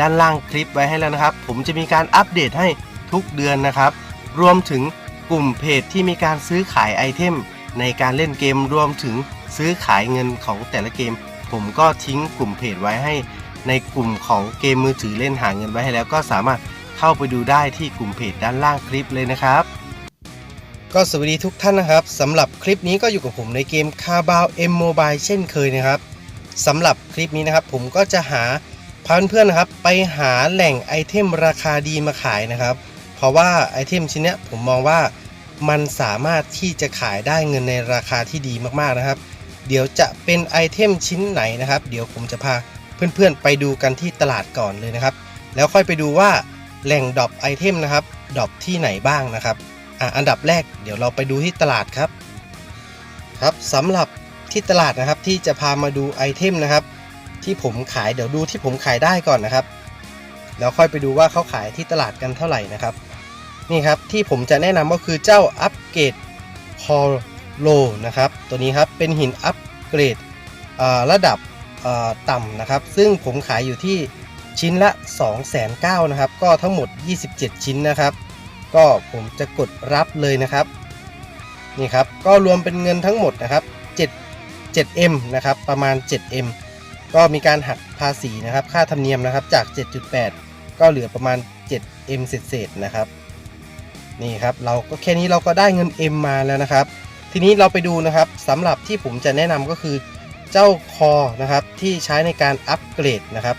ด้านล่างคลิปไว้ให้แล้วนะครับ ผมจะมีการอัปเดตให้ทุกเดือนนะครับ รวมถึงกลุ่มเพจที่มีการซื้อขายไอเทม ในการเล่นเกมรวมถึงซื้อขายเงินของแต่ละเกม ผมก็ทิ้งกลุ่มเพจไว้ให้ ในกลุ่มของเกมมือถือเล่นหาเงินไว้ให้แล้วก็สามารถเข้าไปดูได้ที่กลุ่มเพจด้านล่างคลิปเลยนะครับ ก็สวัสดีทุกท่านนะครับสำหรับคลิปนี้ก็อยู่กับผมในเกม c a r b a o M Mobile เช่นเคยนะครับสำหรับคลิปนี้นะครับผมก็จะหา พาเพื่อนๆนะครับไปหาแหล่งไอเทมราคาดีมาขายนะครับ เพราะว่าไอเทมชิ้นนี้ผมมองว่ามันสามารถที่จะขายได้เงินในราคาที่ดีมากๆนะครับ เดี๋ยวจะเป็นไอเทมชิ้นไหนนะครับ เดี๋ยวผมจะพาเพื่อนๆไปดูกันที่ตลาดก่อนเลยนะครับ แล้วค่อยไปดูว่าแหล่งดรอปไอเทมนะครับดรอปที่ไหนบ้างนะครับอะอันดับแรกเดี๋ยวเราไปดูที่ตลาดครับครับสำหรับที่ตลาดนะครับที่จะพามาดูไอเทมนะครับ ที่ผมขายเดี๋ยวดูที่ผมขายได้ก่อนนะครับแล้วค่อยไปดูว่าเขาขายที่ตลาดกันเท่าไหร่นะครับ นี่ครับที่ผมจะแนะนำก็คือเจ้าอัปเกรดคอโลนะครับ ตัวนี้ครับเป็นหินอัปเกรดระดับอ่าต่ำนะครับ ซึ่งผมขายอยู่ที่ชิ้นละ 2 9 0 0 0นะครับ ก็ทั้งหมด 27 ชิ้นนะครับ ก็ผมจะกดรับเลยนะครับ นี่ครับ ก็รวมเป็นเงินทั้งหมดนะครับ 7 7M นะครับ ประมาณ 7M ก็มีการหักภาษีนะครับ ค่าธรรมเนียมนะครับจาก 7.8 ก็เหลือประมาณ 7M เศษๆนะครับ นี่ครับเราก็แค่นี้เราก็ได้เงิน M มาแล้วนะครับ ทีนี้เราไปดูนะครับสำหรับที่ผมจะแนะนำก็คือเจ้าคอนะครับที่ใช้ในการอัปเกรดนะครับ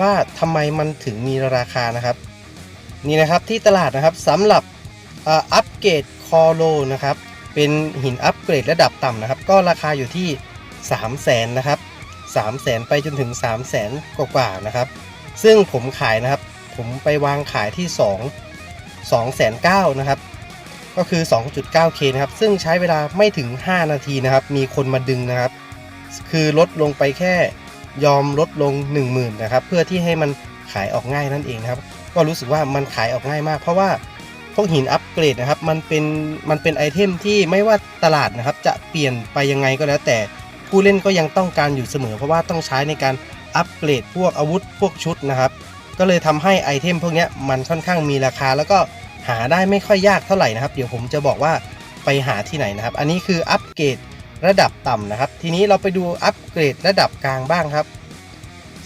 ว่าทำไมมันถึงมีราคานะครับ นี่นะครับที่ตลาดนะครับสำหรับอัปเกรดคอโลนะครับเป็นหินอัปเกรดระดับต่ำนะครับ ก็ราคาอยู่ที่ 3 0 0แสนนะครับ 3 0 0แสนไปจนถึง 3 0 0แสนกว่าๆนะครับ ซึ่งผมขายนะครับ ผมไปวางขายที่ 2 2แสน9นะครับ ก็คือ 2.9K นะครับ ซึ่งใช้เวลาไม่ถึง 5 นาทีนะครับ มีคนมาดึงนะครับ คือลดลงไปแค่ยอมลดลง 10,000นะครับ เพื่อที่ให้มันขายออกง่ายนั่นเองนะครับ ก็รู้สึกว่ามันขายออกง่ายมาก เพราะว่าพวกหินอัปเกรดนะครับ มันเป็นมันเป็นไอเทมที่ไม่ว่าตลาดนะครับ จะเปลี่ยนไปยังไงก็แล้วแต่ ผู้เล่นก็ยังต้องการอยู่เสมอ เพราะว่าต้องใช้ในการอัปเกรดพวกอาวุธพวกชุดนะครับ ก็เลยทำให้ไอเทมพวกนี้มันค่อนข้างมีราคา แล้วก็หาได้ไม่ค่อยยากเท่าไหร่นะครับ เดี๋ยวผมจะบอกว่าไปหาที่ไหนนะครับ อันนี้คืออัปเกรดระดับต่ำนะครับ ทีนี้เราไปดูอัปเกรดระดับกลางบ้างครับ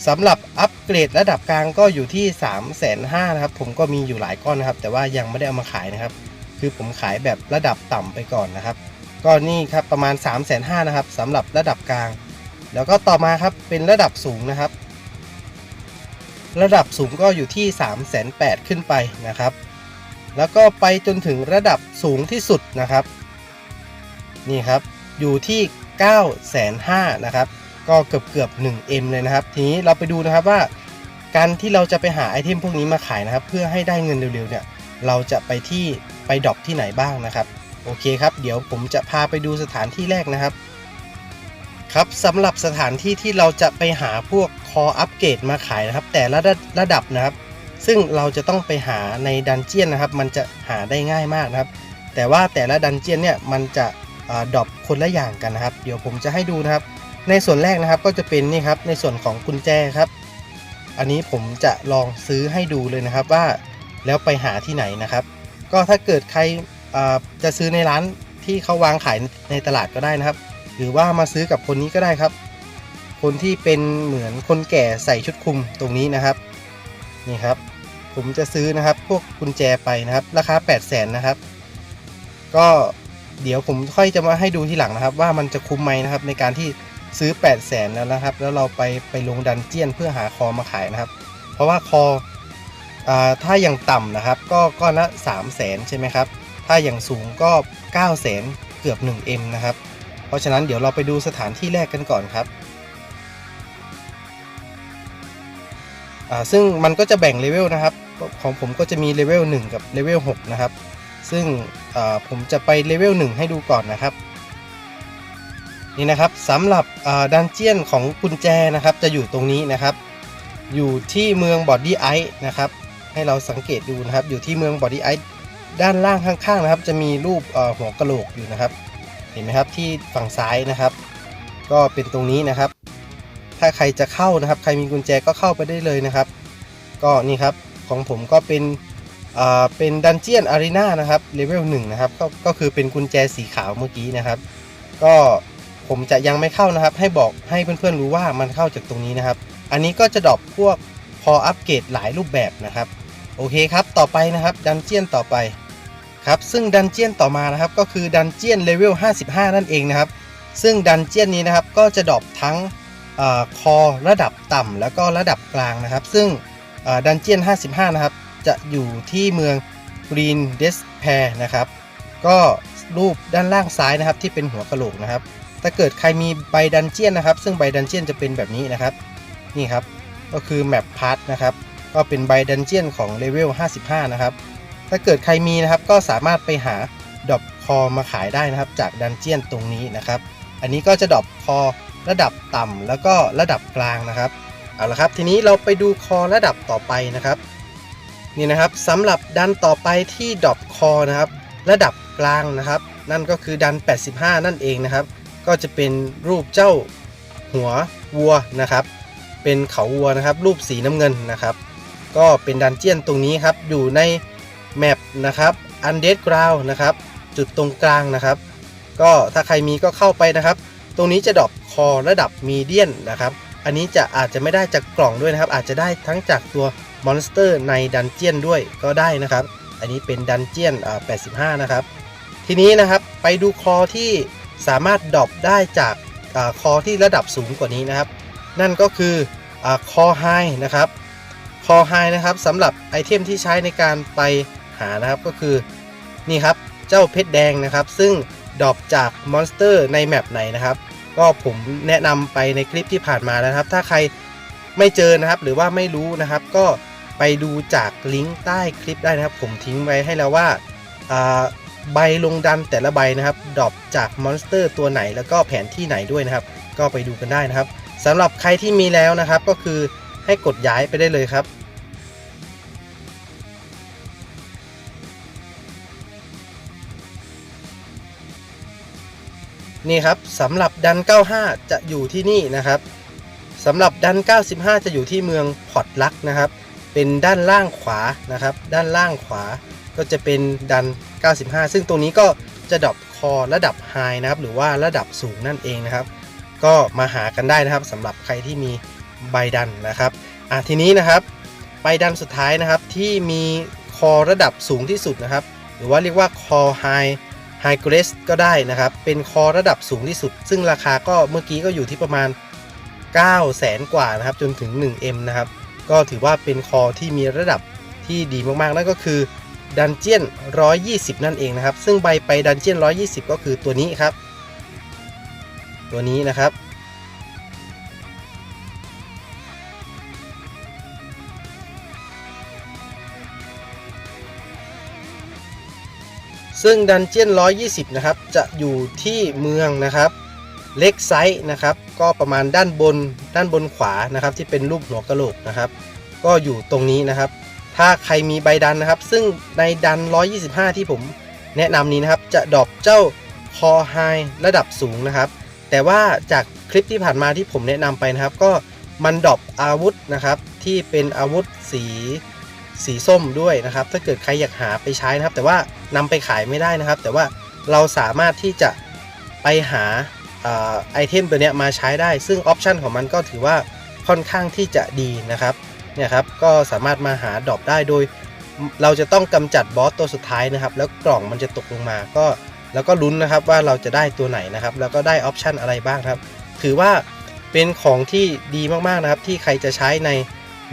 สำหรับอัปเกรดระดับกลางก็อยู่ที่ 3 5 0 0 0นะครับ ผมก็มีอยู่หลายก้อนนะครับ แต่ว่ายังไม่ได้เอามาขายนะครับ คือผมขายแบบระดับต่ำไปก่อนนะครับ ก็นี่ครับประมาณ 3 5 0 0 0นะครับสำหรับระดับกลาง แล้วก็ต่อมาครับเป็นระดับสูงนะครับ ระดับสูงก็อยู่ที่ 3 8 0 0 0ขึ้นไปนะครับ แล้วก็ไปจนถึงระดับสูงที่สุดนะครับ นี่ครับอยู่ที่9 5 0 0 0นะครับ ก็เกือบเกือบ 1M เลยนะครับ ทีนี้เราไปดูนะครับว่า การที่เราจะไปหาไอเทมพวกนี้มาขายนะครับ เพื่อให้ได้เงินเร็วๆเนี่ยเราจะไปที่ไปดรอปที่ไหนบ้างนะครับ โอเคครับ เดี๋ยวผมจะพาไปดูสถานที่แรกนะครับ ครับสำหรับสถานที่ที่เราจะไปหาพวกคออัปเกรดมาขายนะครับ แต่ละระดับนะครับ ซึ่งเราจะต้องไปหาในดันเจียนนะครับ มันจะหาได้ง่ายมากนะครับ แต่ว่าแต่ละดันเจียนเนี่ยมันจะดรอปคนละอย่างกันนะครับ เดี๋ยวผมจะให้ดูนะครับ ในส่วนแรกนะครับก็จะเป็นนี่ครับในส่วนของกุญแจครับ อันนี้ผมจะลองซื้อให้ดูเลยนะครับว่าแล้วไปหาที่ไหนนะครับ ก็ถ้าเกิดใคร จะซื้อในร้านที่เขาวางขายในตลาดก็ได้นะครับ หรือว่ามาซื้อกับคนนี้ก็ได้ครับ คนที่เป็นเหมือนคนแก่ใส่ชุดคลุมตรงนี้นะครับนี่ครับ ผมจะซื้อนะครับ พวกกุญแจไปนะครับ ราคา 8 0 0แสนนะครับ ก็เดี๋ยวผมค่อยจะมาให้ดูทีหลังนะครับ ว่ามันจะคุ้มไหมนะครับ ในการที่ซื้อ 8 0 0แสนแล้วนะครับ แล้วเราไปไปลงดันเจียนเพื่อหาคอมาขายนะครับ เพราะว่าคออถ้าอย่างต่ำนะครับ ก็ก้อนละ3 0 0แสนใช่ไหมครับ ถ้าอย่างสูงก็9 0 0แสนเกือบ 1M นะครับ เพราะฉะนั้นเดี๋ยวเราไปดูสถานที่แรกกันก่อนครับ ซึ่งมันก็จะแบ่งเลเวลนะครับ ของผมก็จะมีเลเวล1กับเลเวล6นะครับ ซึ่งผมจะไปเลเวล1ให้ดูก่อนนะครับ นี่นะครับสำหรับดันเจียนของกุญแจนะครับ จะอยู่ตรงนี้นะครับ อยู่ที่เมืองบอดี้ไอซ์นะครับ ให้เราสังเกตดูนะครับ อยู่ที่เมืองบอดี้ไอซ์ ด้านล่างข้างๆนะครับ จะมีรูปหัวกระโหลกอยู่นะครับ เห็นไหมครับที่ฝั่งซ้ายนะครับ ก็เป็นตรงนี้นะครับ ถ้าใครจะเข้านะครับ ใครมีกุญแจก็เข้าไปได้เลยนะครับ ก็นี่ครับของผมก็เป็นเป็นดันเจียนอารีนานะครับเลเวลหนึ่งนะครับก็ก็คือเป็นกุญแจสีขาวเมื่อกี้นะครับ ก็ผมจะยังไม่เข้านะครับ ให้บอกให้เพื่อนๆรู้ว่ามันเข้าจากตรงนี้นะครับ อันนี้ก็จะดรอปพวกพออัปเกรดหลายรูปแบบนะครับ โอเคครับ ต่อไปนะครับดันเจียนต่อไป ครับซึ่งดันเจียนต่อมานะครับก็คือดันเจียนเลเวล 55 นั่นเองนะครับ ซึ่งดันเจียนนี้นะครับก็จะดรอปทั้งอคอระดับต่ำแล้วก็ระดับกลางนะครับ ซึ่งดันเจียน 55 นะครับ จะอยู่ที่เมือง Green Despair นะครับ ก็รูปด้านล่างซ้ายนะครับที่เป็นหัวกะโหลกนะครับ ถ้าเกิดใครมีใบดันเจียนนะครับ ซึ่งใบดันเจียนจะเป็นแบบนี้นะครับ นี่ครับ ก็คือแมปพาร์ทนะครับ ก็เป็นใบดันเจียนของเลเวล 55 นะครับ ถ้าเกิดใครมีนะครับก็สามารถไปหาดอปคอมาขายได้นะครับ จากดันเจียนตรงนี้นะครับ อันนี้ก็จะดอปคอระดับต่ำแล้วก็ระดับกลางนะครับเอาละครับทีนี้เราไปดูคอระดับต่อไปนะครับนี่นะครับสำหรับดันต่อไปที่ดอปคอนะครับ ระดับกลางนะครับ นั่นก็คือดัน 85 นั่นเองนะครับ ก็จะเป็นรูปเจ้าหัววัวนะครับ เป็นเขาวัวนะครับ รูปสีน้ำเงินนะครับ ก็เป็นดันเจียนตรงนี้ครับอยู่ใน แมปนะครับอันเด g r o u n d นะครับจุดตรงกลางนะครับ ก็ถ้าใครมีก็เข้าไปนะครับ ตรงนี้จะดรอปคอระดับมีเดียนนะครับอันนี้จะอาจจะไม่ได้จากกล่องด้วยนะครับ อาจจะได้ทั้งจากตัวมอนสเตอร์ในดันเจียนด้วยก็ได้นะครับ อันนี้เป็นดันเจียน85 นะครับ ทีนี้นะครับไปดูคอที่สามารถดรอปได้จากอคอที่ระดับสูงกว่านี้นะครับ นั่นก็คืออคอไฮนะครับคอไฮนะครับสำหรับไอเทมที่ใช้ในการไป หานะครับก็คือนี่ครับเจ้าเพชรแดงนะครับ ซึ่งดรอปจากมอนสเตอร์ในแมปไหนนะครับ ก็ผมแนะนำไปในคลิปที่ผ่านมาแล้วครับ ถ้าใครไม่เจอนะครับหรือว่าไม่รู้นะครับ ก็ไปดูจากลิงก์ใต้คลิปได้นะครับ ผมทิ้งไว้ให้แล้วว่าอ่าใบลงดันแต่ละใบนะครับดรอปจากมอนสเตอร์ตัวไหนแล้วก็แผนที่ไหนด้วยนะครับ ก็ไปดูกันได้นะครับสำหรับใครที่มีแล้วนะครับก็คือให้กดย้ายไปได้เลยครับ นี่ครับสำหรับดัน 95 จะอยู่ที่นี่นะครับสำหรับดัน 95 จะอยู่ที่เมืองพอร์ตลักนะครับ เป็นด้านล่างขวานะครับ ด้านล่างขวาก็จะเป็นดัน 95 ซึ่งตรงนี้ก็จะดรอปคอระดับไฮนะครับ หรือว่าระดับสูงนั่นเองนะครับ ก็มาหากันได้นะครับสำหรับใครที่มีใบดันนะครับอะทีนี้นะครับใบดันสุดท้ายนะครับที่มีคอระดับสูงที่สุดนะครับ หรือว่าเรียกว่าคอไฮ ไฮเกรสก็ได้นะครับ เป็นคอระดับสูงที่สุด ซึ่งราคาก็เมื่อกี้ก็อยู่ที่ประมาณ9แสนกว่านะครับ จนถึง 1M นะครับ ก็ถือว่าเป็นคอที่มีระดับที่ดีมากๆ นั่นก็คือดันเจียน120 นั่นเองนะครับ ซึ่งใบไปดันเจียน120 ก็คือตัวนี้ครับ ตัวนี้นะครับ ซึ่งดันเจียน 120 นะครับ จะอยู่ที่เมืองนะครับ เล็กไซส์นะครับ ก็ประมาณด้านบนด้านบนขวานะครับ ที่เป็นรูปหัวกะโหลกนะครับ ก็อยู่ตรงนี้นะครับ ถ้าใครมีใบดันนะครับ ซึ่งในดัน 125 ที่ผมแนะนำนี้นะครับ จะดรอปเจ้าคอไฮระดับสูงนะครับ แต่ว่าจากคลิปที่ผ่านมาที่ผมแนะนำไปนะครับ ก็มันดรอปอาวุธนะครับ ที่เป็นอาวุธสี สีส้มด้วยนะครับ ถ้าเกิดใครอยากหาไปใช้นะครับ แต่ว่านำไปขายไม่ได้นะครับ แต่ว่าเราสามารถที่จะไปหาไอเทมตัวนี้มาใช้ได้ ซึ่งออปชันของมันก็ถือว่าค่อนข้างที่จะดีนะครับเนี่ยครับก็สามารถมาหาดรอปได้โดย เราจะต้องกำจัดบอสตัวสุดท้ายนะครับ แล้วกล่องมันจะตกลงมาก็แล้วก็ลุ้นนะครับว่าเราจะได้ตัวไหนนะครับ แล้วก็ได้ออปชันอะไรบ้างครับ ถือว่าเป็นของที่ดีมากๆนะครับ ที่ใครจะใช้ใน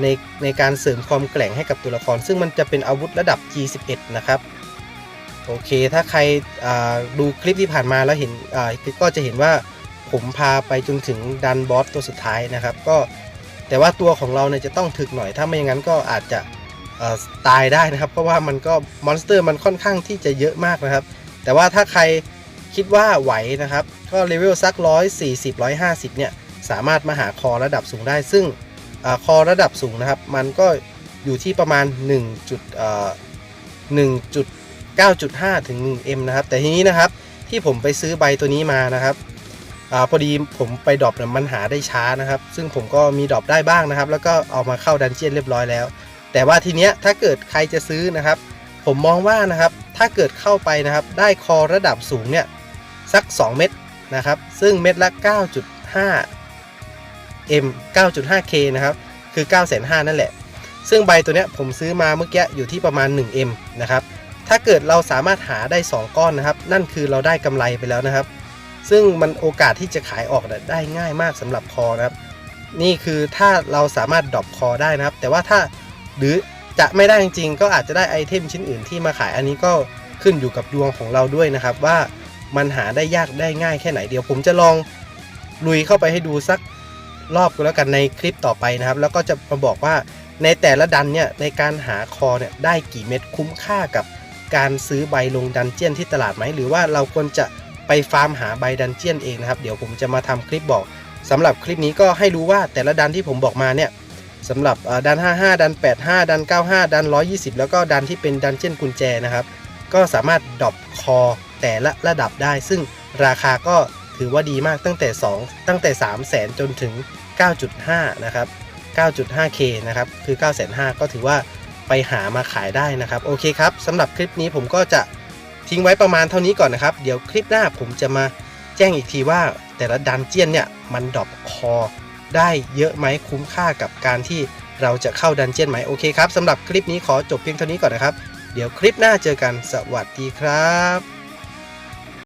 ในในการเสริมความแกร่งให้กับตัวละคร ซึ่งมันจะเป็นอาวุธระดับ G11 นะครับโอเค ถ้าใครดูคลิปที่ผ่านมาแล้วเห็นก็จะเห็นว่าผมพาไปจนถึงดันบอสตัวสุดท้ายนะครับ ก็แต่ว่าตัวของเราเนี่ยจะต้องถึกหน่อย ถ้าไม่อย่างนั้นก็อาจจะตายได้นะครับ เพราะว่ามันก็มอนสเตอร์มันค่อนข้างที่จะเยอะมากนะครับ แต่ว่าถ้าใครคิดว่าไหวนะครับ ก็เลเวลสัก 140 150 เนี่ย สามารถมาหาคอระดับสูงได้ ซึ่ง คอระดับสูงนะครับ มันก็อยู่ที่ประมาณ1จุดเอ่อ1.9.5 ถึง 1M นะครับ แต่ทีนี้นะครับที่ผมไปซื้อใบตัวนี้มานะครับอพอดีผมไปดรอปเนี่ยมันหาได้ช้านะครับ ซึ่งผมก็มีดรอปได้บ้างนะครับ แล้วก็เอามาเข้าดันเจียนเรียบร้อยแล้ว แต่ว่าทีเนี้ยถ้าเกิดใครจะซื้อนะครับ ผมมองว่านะครับถ้าเกิดเข้าไปนะครับ ได้คอระดับสูงเนี่ยสัก 2 เม็ดนะครับ ซึ่งเม็ดละ 9.5 M 9.5K นะครับ คือ 9 5 0 0นั่นแหละ ซึ่งใบตัวเนี้ยผมซื้อมาเมื่อกี้อยู่ที่ประมาณ 1M นะครับ ถ้าเกิดเราสามารถหาได้ 2 ก้อนนะครับ นั่นคือเราได้กำไรไปแล้วนะครับ ซึ่งมันโอกาสที่จะขายออกได้ง่ายมากสำหรับคอนะครับ นี่คือถ้าเราสามารถดรอปคอได้นะครับ แต่ว่าถ้าหรือจะไม่ได้จริงๆ ก็อาจจะได้ไอเทมชิ้นอื่นที่มาขายอันนี้ก็ขึ้นอยู่กับดวงของเราด้วยนะครับ ว่ามันหาได้ยากได้ง่ายแค่ไหนเดี๋ยวผมจะลองลุยเข้าไปให้ดูสัก รอบก็แล้วกันในคลิปต่อไปนะครับ แล้วก็จะมาบอกว่าในแต่ละดันเนี่ยในการหาคอเนี่ยได้กี่เม็ดคุ้มค่ากับการซื้อใบลงดันเจียนที่ตลาดไหม หรือว่าเราควรจะไปฟาร์มหาใบดันเจียนเองนะครับ เดี๋ยวผมจะมาทำคลิปบอกสำหรับคลิปนี้ก็ให้รู้ว่าแต่ละดันที่ผมบอกมาเนี่ยสำหรับดัน 55 ดัน 85 ดัน 95 ดัน 120 แล้วก็ดันที่เป็นดันเจียนกุญแจนะครับ ก็สามารถดรอปคอแต่ละระดับได้ ซึ่งราคาก็ถือว่าดีมากตั้งแต่ 2 ตั้งแต่ 3 0 0แสนจนถึง 9.5 นะครับ 9.5K นะครับ คือ 9 5 0 0 0ก็ถือว่าไปหามาขายได้นะครับ โอเคครับสำหรับคลิปนี้ผมก็จะทิ้งไว้ประมาณเท่านี้ก่อนนะครับ เดี๋ยวคลิปหน้าผมจะมาแจ้งอีกทีว่าแต่ละดันเจียนเนี่ยมันดรอปคอได้เยอะไหมคุ้มค่ากับการที่เราจะเข้าดันเจียนไหมโอเคครับสำหรับคลิปนี้ขอจบเพียงเท่านี้ก่อนนะครับ เดี๋ยวคลิปหน้าเจอกันสวัสดีครับ